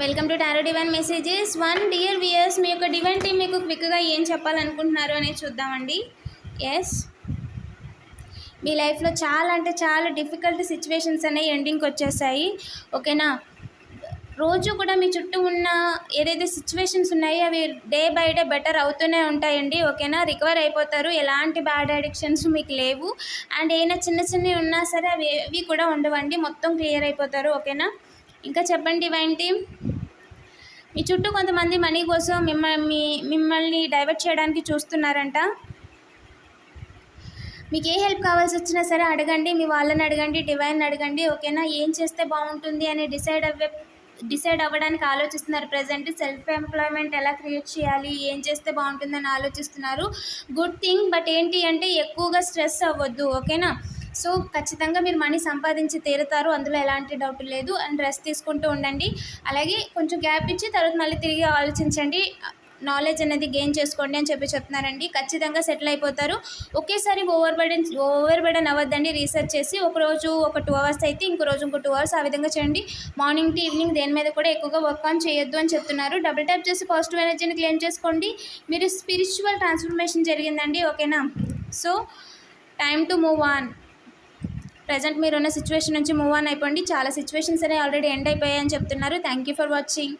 Welcome to tarot divine messages. One dear viewers మీ యొక్క divine team మీకు క్విక్గా ఏం చెప్పాలనుకుంటున్నారు అనేది చూద్దామండి. ఎస్ మీ లైఫ్లో చాలా అంటే చాలా డిఫికల్ట్ సిచ్యువేషన్స్ అనేవి ఎండింగ్కి వచ్చేసాయి. ఓకేనా? రోజు కూడా మీ చుట్టూ ఉన్న ఏదైతే సిచ్యువేషన్స్ ఉన్నాయో అవి డే బై డే బెటర్ అవుతూనే ఉంటాయండి. ఓకేనా? రికవర్ అయిపోతారు. ఎలాంటి బ్యాడ్ అడిక్షన్స్ మీకు లేవు. అండ్ ఏమైనా చిన్న చిన్నవి ఉన్నా సరే అవి ఏవి కూడా ఉండవండి. మొత్తం క్లియర్ అయిపోతారు. ఓకేనా? ఇంకా చెప్పండి వైన్ టీమ్ మీ చుట్టూ కొంతమంది మనీ కోసం మిమ్మల్ని మిమ్మల్ని డైవర్ట్ చేయడానికి చూస్తున్నారంట. మీకు ఏ హెల్ప్ కావాల్సి వచ్చినా సరే అడగండి మీ వాళ్ళని అడగండి డివైన్ అడగండి ఓకేనా? ఏం చేస్తే బాగుంటుంది అని డిసైడ్ అవ్వే డిసైడ్ అవ్వడానికి ఆలోచిస్తున్నారు. ప్రజెంట్ సెల్ఫ్ ఎంప్లాయ్మెంట్ ఎలా క్రియేట్ చేయాలి ఏం చేస్తే బాగుంటుందని ఆలోచిస్తున్నారు. గుడ్ థింగ్ బట్ ఏంటి అంటే ఎక్కువగా స్ట్రెస్ అవ్వద్దు ఓకేనా? సో ఖచ్చితంగా మీరు మనీ సంపాదించి తీరుతారు. అందులో ఎలాంటి డౌట్ లేదు. అండ్ రెస్ట్ తీసుకుంటూ ఉండండి. అలాగే కొంచెం గ్యాప్ ఇచ్చి తర్వాత మళ్ళీ తిరిగి ఆలోచించండి. నాలెడ్జ్ అనేది గెయిన్ చేసుకోండి అని చెప్పి చెప్తున్నారండి. ఖచ్చితంగా సెటిల్ అయిపోతారు. ఒకేసారి ఓవర్ బర్డెన్ ఓవర్ బర్డెన్ అవ్వద్దండి. రీసెర్చ్ చేసి ఒకరోజు ఒక టూ అవర్స్ అయితే ఇంకో రోజు ఇంకో టూ అవర్స్ ఆ విధంగా చేయండి. మార్నింగ్ టు ఈవినింగ్ దేని మీద కూడా ఎక్కువగా వర్క్ ఆన్ చేయొద్దు అని చెప్తున్నారు. డబుల్ ట్యాప్ చేసి పాజిటివ్ ఎనర్జీని క్లెయిమ్ చేసుకోండి. మీరు స్పిరిచువల్ ట్రాన్స్ఫర్మేషన్ జరిగిందండి. ఓకేనా? So time to move on. Present మీరు ఉన్న సిచ్యువేషన్ నుంచి మూవ్ ఆన్ అయిపోండి. చాలా సిచ్యువేషన్స్ అనేవి ఆల్రెడీ ఎండ్ అయిపోయాయని చెప్తున్నారు. Thank you for watching.